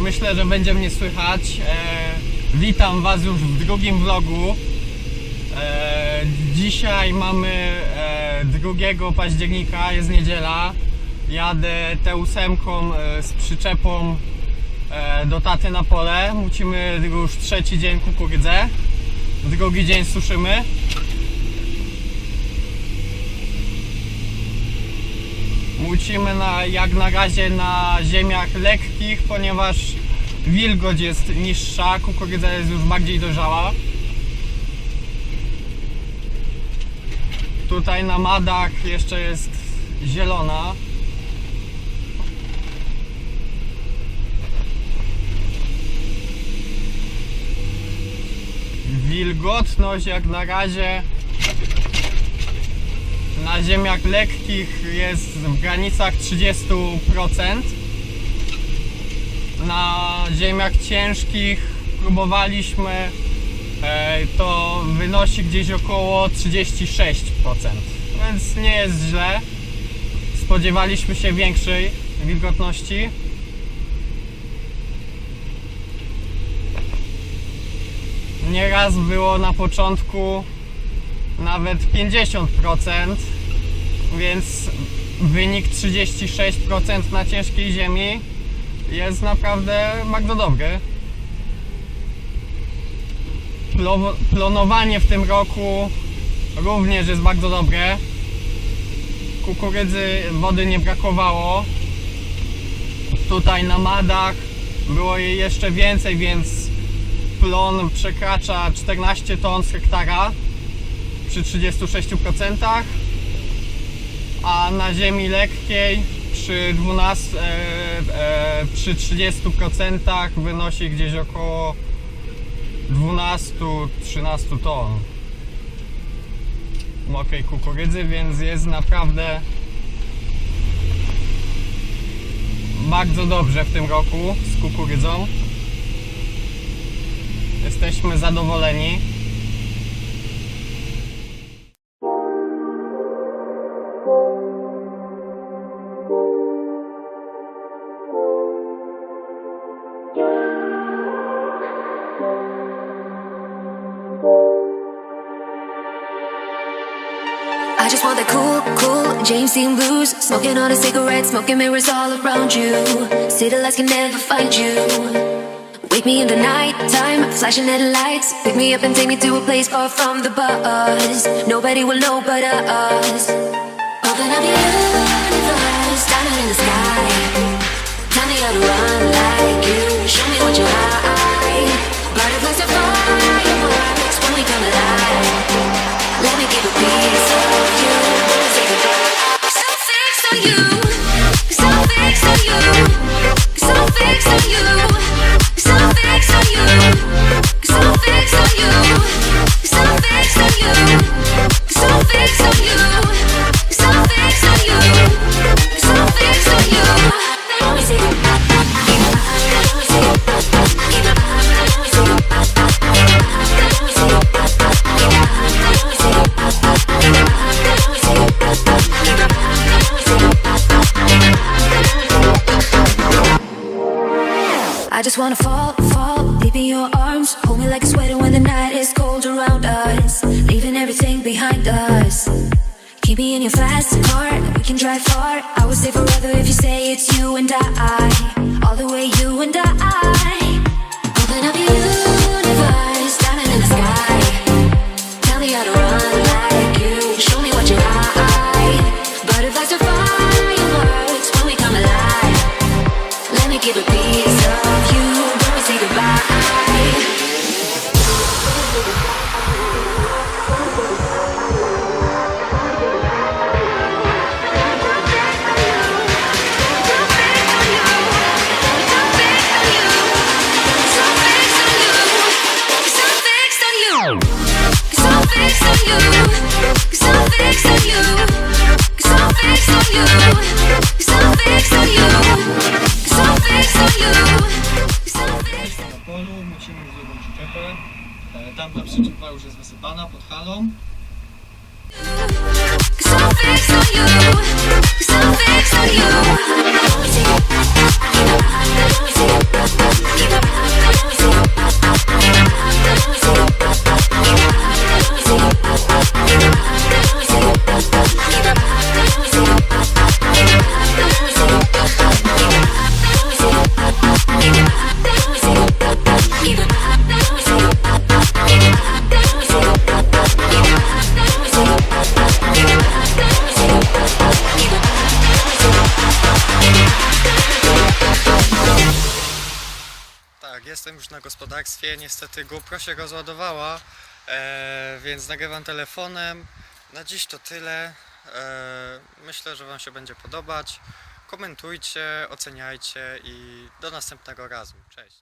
Myślę, że będzie mnie słychać. E, witam Was już w drugim vlogu. E, dzisiaj mamy e, 2 października, jest niedziela. Jadę T8 e, z przyczepą e, do taty na pole. Mucimy już trzeci dzień kukurydzę. Drugi dzień suszymy. Mucimy na, jak na razie na ziemiach lekkich, ponieważ wilgoć jest niższa, kukurydza jest już bardziej dojrzała. Tutaj na madach jeszcze jest zielona. Wilgotność jak na razie na ziemiach lekkich jest w granicach 30%. Na ziemiach ciężkich próbowaliśmy, e, to wynosi gdzieś około 36%. Więc nie jest źle. Spodziewaliśmy się większej wilgotności. Nieraz było na początku nawet 50%, więc wynik 36% na ciężkiej ziemi jest naprawdę bardzo dobry. Plo- Plonowanie w tym roku również jest bardzo dobre. Kukurydzy wody nie brakowało. Tutaj na madach było jej jeszcze więcej, więc plon przekracza 14 ton z hektara przy 36%, a na ziemi lekkiej przy 12, e, e, przy 30% wynosi gdzieś około 12-13 ton mokrej kukurydzy, więc jest naprawdę bardzo dobrze w tym roku z kukurydzą. Jesteśmy zadowoleni. Just want that cool, cool James Dean blues. Smoking on a cigarette, smoking mirrors all around you. City lights can never find you. Wake me in the night time, flashing headlights. Pick me up and take me to a place far from the buzz. Nobody will know but us. Open up your universe, diamond in the sky. Tell me how to run like I just wanna fall, fall deep in your arms. Hold me like a sweater when the night is cold around us. Leaving everything behind us. Keep me in your fast car, we can drive far. I will stay forever if you say it's you and I. All the way you and I. na polu, musimy przyczepę. E, Tamta przyczepa już jest wysypana pod halą. Tak, jestem już na gospodarstwie. Niestety GoPro się rozładowała, e, więc nagrywam telefonem. Na dziś to tyle. E, myślę, że Wam się będzie podobać. Komentujcie, oceniajcie i do następnego razu. Cześć.